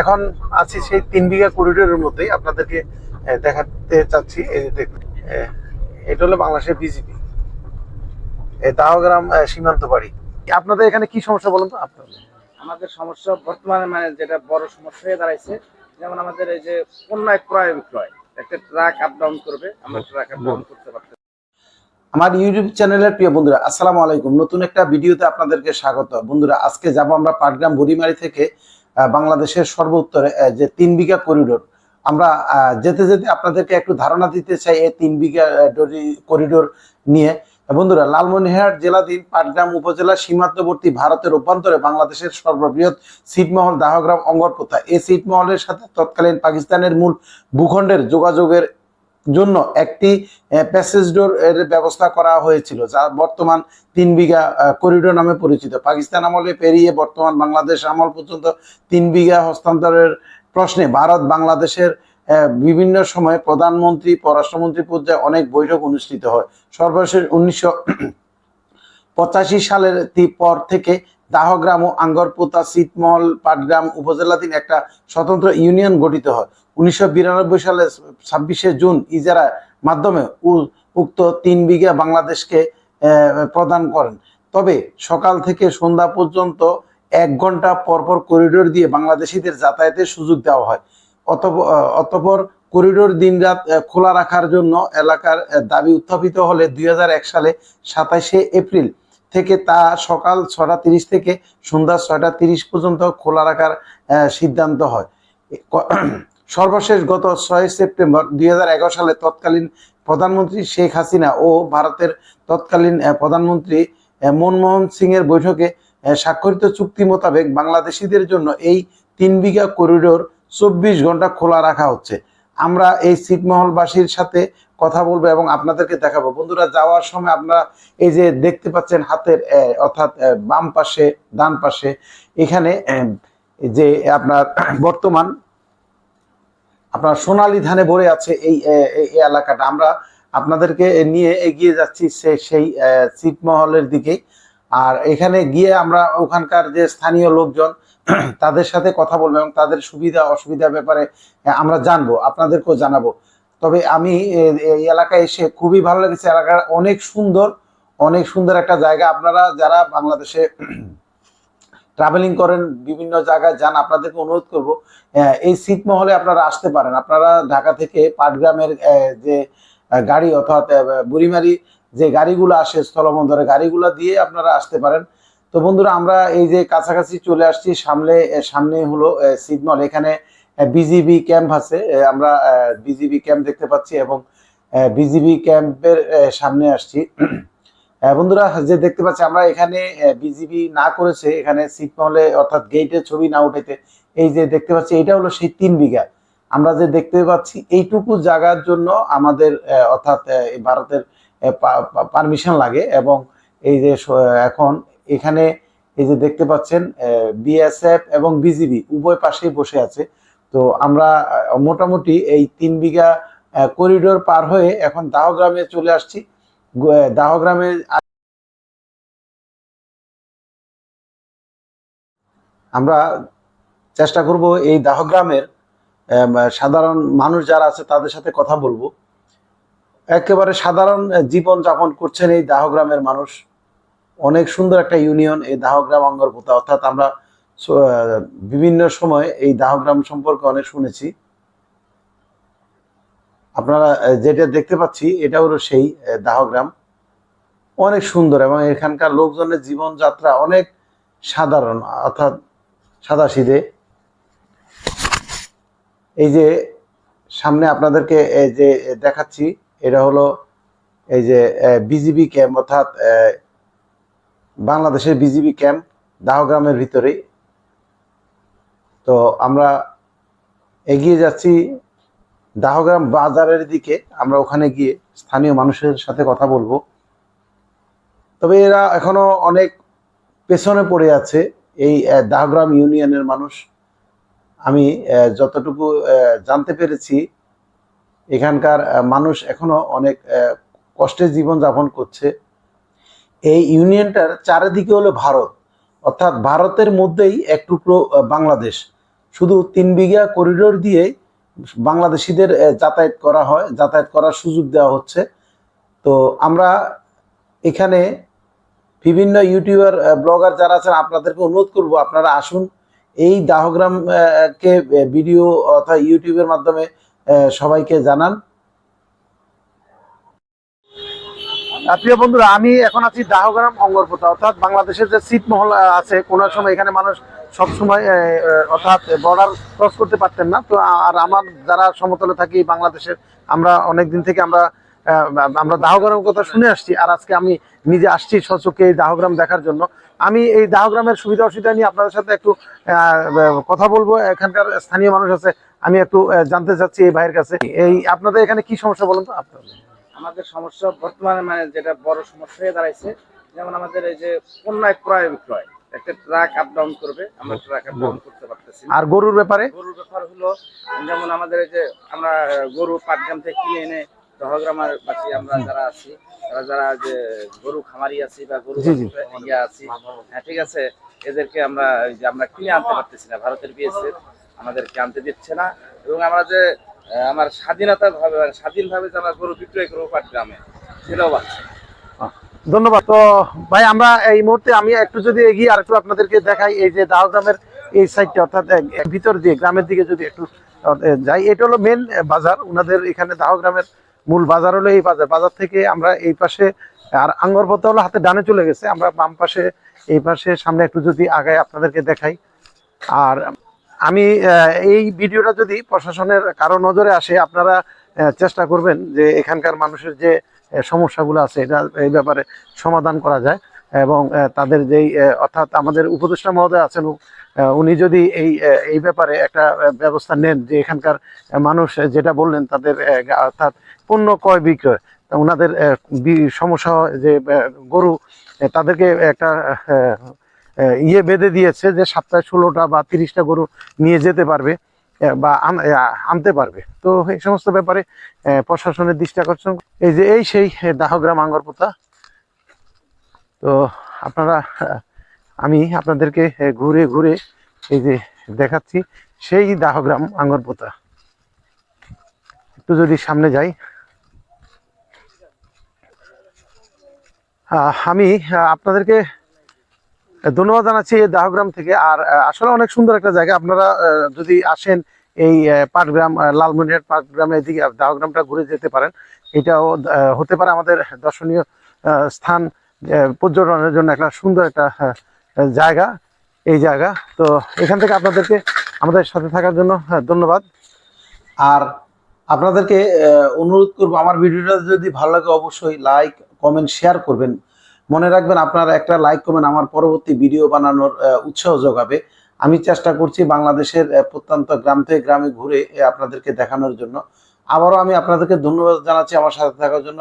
এখন আছি সেই তিন বিঘা করিডোরের মধ্যেই আপনাদেরকে দেখাতে চাচ্ছি এই যে দেখুন এটা হলো বাংলাদেশের বিজেপি দাহগ্রাম সীমান্ত বাড়ি। আপনাদের এখানে কি সমস্যা বলুন তো? আপনাদের। আমাদের সমস্যা বর্তমানে মানে যেটা বড় সমস্যা হয়ে দাঁড়াইছে যেমন আমাদের এই যে পণ্য ক্রয় বিক্রয় একটা ট্রাক আপ ডাউন করবে আমরা ট্রাক আপ ডাউন করতে পারতে আমার ইউটিউব চ্যানেলের প্রিয় বন্ধুরা আসসালামু আলাইকুম। নতুন একটা ভিডিওতে আপনাদেরকে স্বাগত। বন্ধুরা আজকে যাব আমরা পাটগ্রাম বুড়িমারি থেকে বাংলাদেশের সর্ব উত্তরে যে তিন বিঘা করিডোর আমরা যেতে যেতে আপনাদেরকে একটু ধারণা দিতে চাই এই তিন বিঘা করিডোর নিয়ে। বন্ধুরা, লালমনিরহাট জেলাধীন পাটগ্রাম উপজেলা সীমান্তবর্তী ভারতের অভ্যন্তরে বাংলাদেশের সর্ববৃহৎ ছিটমহল দাহগ্রাম অঙ্গরপোতা। এই ছিটমহলের সাথে তৎকালীন পাকিস্তানের মূল ভূখণ্ডের যোগাযোগের জন্য একটি প্যাসেজ ডোর এর ব্যবস্থা করা হয়েছিল, যা বর্তমান তিন বিঘা করিডোর নামে পরিচিত। পাকিস্তান আমলে পেরিয়ে বর্তমান বাংলাদেশ আমল পর্যন্ত তিন বিঘা হস্তান্তরের প্রশ্নে ভারত, বাংলাদেশের বিভিন্ন সময়ে প্রধানমন্ত্রী, পররাষ্ট্রমন্ত্রী পর্যায়ে অনেক বৈঠক অনুষ্ঠিত হয়। সর্বশেষ উনিশশো পঁচাশি সালের পর থেকে দাহগ্রাম ও আঙ্গরপোতা সিটমহল পাটগ্রাম উপজেলাধীন একটা স্বতন্ত্র ইউনিয়ন গঠিত হয়। উনিশশো বিরানব্বই সালে ছাব্বিশে জুন ইজারার মাধ্যমে উক্ত তিন বিঘা বাংলাদেশকে প্রদান করেন। তবে সকাল থেকে সন্ধ্যা পর্যন্ত এক ঘণ্টা পরপর করিডোর দিয়ে বাংলাদেশিদের যাতায়াতের সুযোগ দেওয়া হয়। অতঃপর করিডোর দিনরাত খোলা রাখার জন্য এলাকার দাবি উত্থাপিত হলে দুই হাজার এক সালে সাতাশে এপ্রিল থেকে তা সকাল ছটা তিরিশ থেকে সন্ধ্যা ছয়টা তিরিশ পর্যন্ত খোলা রাখার সিদ্ধান্ত হয়। সর্বশেষ গত ছয় সেপ্টেম্বর দুই হাজার এগারো সালে তৎকালীন প্রধানমন্ত্রী শেখ হাসিনা ও ভারতের তৎকালীন প্রধানমন্ত্রী মনমোহন সিং এর বৈঠকে স্বাক্ষরিত চুক্তি মোতাবেক বাংলাদেশিদের জন্য এই তিন বিঘা করিডোর চব্বিশ ঘণ্টা খোলা রাখা হচ্ছে। আমরা এই ছিটমহলবাসীর সাথে কথা বলব এবং আপনাদেরকে দেখাবো। বন্ধুরা, যাওয়ার সময় আপনারা এই যে দেখতে পাচ্ছেন হাতের অর্থাৎ বাম পাশে, ডান পাশে, এখানে যে আপনার বর্তমান আপনার সোনালী ধানে ভরে আছে এই এলাকাটা। আমরা আপনাদেরকে নিয়ে এগিয়ে যাচ্ছি সে, সেই ছিটমহলের দিকে। আর এখানে গিয়ে আমরা ওখানকার যে স্থানীয় লোকজন, তাদের সাথে কথা বলব এবং তাদের সুবিধা, অসুবিধার ব্যাপারে আমরা জানব, আপনাদেরকেও জানাব। তবে আমি এই এলাকায় এসে খুবই ভালো লেগেছে। এলাকার অনেক সুন্দর অনেক সুন্দর একটা জায়গা। আপনারা যারা বাংলাদেশে ট্রাভেলিং করেন, বিভিন্ন জায়গায় যান, আপনাদেরকে অনুরোধ করব এই ছিটমহলে আপনারা আসতে পারেন। আপনারা ঢাকা থেকে পাটগ্রামের যে গাড়ি অর্থাৎ বুড়িমারি যে গাড়িগুলো আসে স্থলবন্দরে গাড়িগুলো দিয়ে আপনারা আসতে পারেন। তো বন্ধুরা, আমরা এই যে কাছাকাছি চলে আসছি সামনে সামনে হলো সিগনল এখানে বিজিবি ক্যাম্প আছে আমরা বিজিবি ক্যাম্প দেখতে পাচ্ছি এবং বিজিবি ক্যাম্পের সামনে আসছি। বন্ধুরা, যে দেখতে পাচ্ছি, আমরা এখানে বিজিবি না করেছে, এখানে সিগনলে অর্থাৎ গেটের ছবি না উঠেতে এই যে দেখতে পাচ্ছি, এটা হলো সেই তিন বিঘা। আমরা যে দেখতে পাচ্ছি, এইটুকু জায়গার জন্য আমাদের অর্থাৎ ভারতের পারমিশন লাগে এবং এই যে এখন এখানে এই যে দেখতে পাচ্ছেন বিএসএফ এবং বিজিবি উভয় পাশেই বসে আছে। তো আমরা মোটামুটি এই তিন বিঘা করিডোর পার হয়ে এখন দাহগ্রামে চলে আসছি। দাহগ্রামে আমরা চেষ্টা করব এই দাহগ্রামের সাধারণ মানুষ যারা আছে তাদের সাথে কথা বলব। একেবারে সাধারণ জীবন যাপন করছেন এই দাহগ্রামের মানুষ। অনেক সুন্দর একটা ইউনিয়ন এই দাহগ্রাম অঙ্গরপোতা অর্থাৎ আমরা বিভিন্ন সময় এই দাহগ্রাম সম্পর্কে অনেক শুনেছি। আপনারা যেটা দেখতে পাচ্ছি, এটা হলো সেই দাহগ্রাম। অনেক সুন্দর এবং এখানকার লোকজনের জীবনযাত্রা অনেক সাধারণ, অর্থাৎ সাদাসিধে। এই যে সামনে আপনাদেরকে এই যে দেখাচ্ছি, এটা হলো এই যে বিজিবি ক্যাম্প অর্থাৎ বাংলাদেশের বিজিবি ক্যাম্প দাহগ্রামের ভিতরেই। তো আমরা এগিয়ে যাচ্ছি দাহগ্রাম বাজারের দিকে আমরা ওখানে গিয়ে স্থানীয় মানুষের সাথে কথা বলব। তবে এরা এখনও অনেক পেছনে পড়ে আছে এই দাহগ্রাম ইউনিয়নের মানুষ। আমি যতটুকু জানতে পেরেছি, এখানকার মানুষ এখনও অনেক কষ্টে জীবন যাপন করছে। এই ইউনিয়নটার চারিদিকে হলো ভারত। অর্থাৎ ভারতের মধ্যেই এক টুকরো বাংলাদেশ। শুধু তিন বিঘা করিডোর দিয়ে বাংলাদেশিদের যাতায়াত করা হয়, যাতায়াত করার সুযোগ দেওয়া হচ্ছে। তো আমরা এখানে বিভিন্ন ইউটিউবার ব্লগার যারা আছেন, আপনাদেরকে অনুরোধ করব, আপনারা আসুন। এই দাহগ্রামকে ভিডিও অর্থাৎ ইউটিউবের মাধ্যমে সবাইকে জানান। প্রিয় বন্ধুরা আমি এখন আছি দাহগ্রাম অঙ্গরপোতা অর্থাৎ বাংলাদেশের যে ছিটমহল আহ, আছে কোনো সময় এখানে মানুষ সবসময় আহ, আহ, অর্থাৎ বর্ডার ক্রস করতে পারতেন না। তো আর আমার যারা সমতলে থাকি বাংলাদেশের আমরা অনেক দিন থেকে আমরা আমরা দাহগ্রামের কথা শুনে আসছি আর আজকে আমি নিজে আসছি সচকে এই দাহগ্রাম দেখার জন্য। আমি এই দাহগ্রামের সুবিধা অসুবিধা নিয়ে আপনাদের সাথে একটু কথা বলব। এখানকার স্থানীয় মানুষ আছে আমি একটু জানতে চাচ্ছি এই ভাইয়ের কাছে। এই আপনাদের এখানে কি সমস্যা বলুন তো? আপনাদের। আমাদের সমস্যা বর্তমানে মানে যেটা বড় সমস্যা হয়ে দাঁড়াইছে যেমন আমাদের এই যে পণ্য ক্রয় বিক্রয় একটা ট্রাক আপ ডাউন করবে আমরা ট্রাক আপ ডাউন করতে পারতেছি আর গরুর ব্যাপারে? গরুর ব্যাপার হলো যেমন আমাদের এই যে আমরা গরু পাটগ্রাম থেকে কিনে এনে দহগ্রামের বাসী আমরা যারা আছি তারা যারা যে গরু খামারি আছি বা গরু। ইয়া আছি হ্যাঁ ঠিক আছে এদেরকে আমরা যে আমরা কিনে আনতে পারতেছি না। ভারতের বিএসএফ আমাদেরকে আনতে দিচ্ছে না। এবং আমরা যে আমার স্বাধীনতা ভাবে মানে স্বাধীনভাবে যে আমরা গরু বিক্রয় করব পাটগ্রামে সেটাও পাচ্ছি। ধন্যবাদ। তো ভাই, আমরা এই মুহূর্তে আমি একটু যদি এগিয়ে আর একটু আপনাদেরকে দেখাই, এই যে দাও গ্রামের এই সাইডটা অর্থাৎ ভিতর দিয়ে, গ্রামের দিকে যদি একটু যাই, এটা হলো মেন বাজার। ওনাদের এখানে দাহগ্রামের মূল বাজার হলো এই বাজার। বাজার থেকে আমরা এই পাশে, আর আঙ্গরপথ হলো হাতে ডানে চলে গেছে। আমরা বাম পাশে, এই পাশে সামনে একটু যদি আগায় আপনাদেরকে দেখাই। আর আমি এই ভিডিওটা যদি প্রশাসনের কারও নজরে আসে, আপনারা চেষ্টা করবেন যে এখানকার মানুষের যে সমস্যাগুলো আছে, এটা, এই ব্যাপারে সমাধান করা যায় এবং তাদের যেই অর্থাৎ আমাদের উপদেষ্টা মহোদয় আছেন উনি যদি এই এই ব্যাপারে একটা ব্যবস্থা নেন যে এখানকার মানুষ যেটা বললেন তাদের অর্থাৎ পণ্য ক্রয় বিক্রয় ওনাদের সমস্যা যে গরু তাদেরকে একটা ইয়ে বেঁধে দিয়েছে যে সপ্তাহে ষোলোটা বা তিরিশটা গরু নিয়ে যেতে পারবে বা আনতে পারবে। তো এই সমস্ত ব্যাপারে প্রশাসনের দৃষ্টি আকর্ষণ। এই যে এই সেই দাহগ্রাম আঙ্গরপোতা। তো আপনারা আমি আপনাদেরকে ঘুরে ঘুরে এই যে দেখাচ্ছি সেই দাহগ্রাম আঙ্গরপোতা। একটু যদি সামনে যাই। আমি আপনাদেরকে ধন্যবাদ জানাচ্ছি এই দাহগ্রাম থেকে। আর আসলে অনেক সুন্দর একটা জায়গা। আপনারা যদি আসেন এই পাটগ্রাম লালমনিরহাট পাটগ্রামের এদিকে দাহগ্রামটা ঘুরে যেতে পারেন। এটাও হতে পারে আমাদের দর্শনীয় স্থান পর্যটনের জন্য একটা সুন্দর একটা জায়গা, এই জায়গা। তো এখান থেকে আপনাদেরকে, আমাদের সাথে থাকার জন্য ধন্যবাদ। আর আপনাদেরকে অনুরোধ করব, আমার ভিডিওটা যদি ভালো লাগে, অবশ্যই লাইক কমেন্ট শেয়ার করবেন। মনে রাখবেন আপনারা একটা লাইক কমেন্ট আমার পরবর্তী ভিডিও বানানোর উৎসাহ যোগাবে। আমি চেষ্টা করছি বাংলাদেশের প্রত্যন্ত গ্রাম থেকে গ্রামে ঘুরে আপনাদেরকে দেখানোর জন্য। আবারও আমি আপনাদেরকে ধন্যবাদ জানাচ্ছি আমার সাথে থাকার জন্য।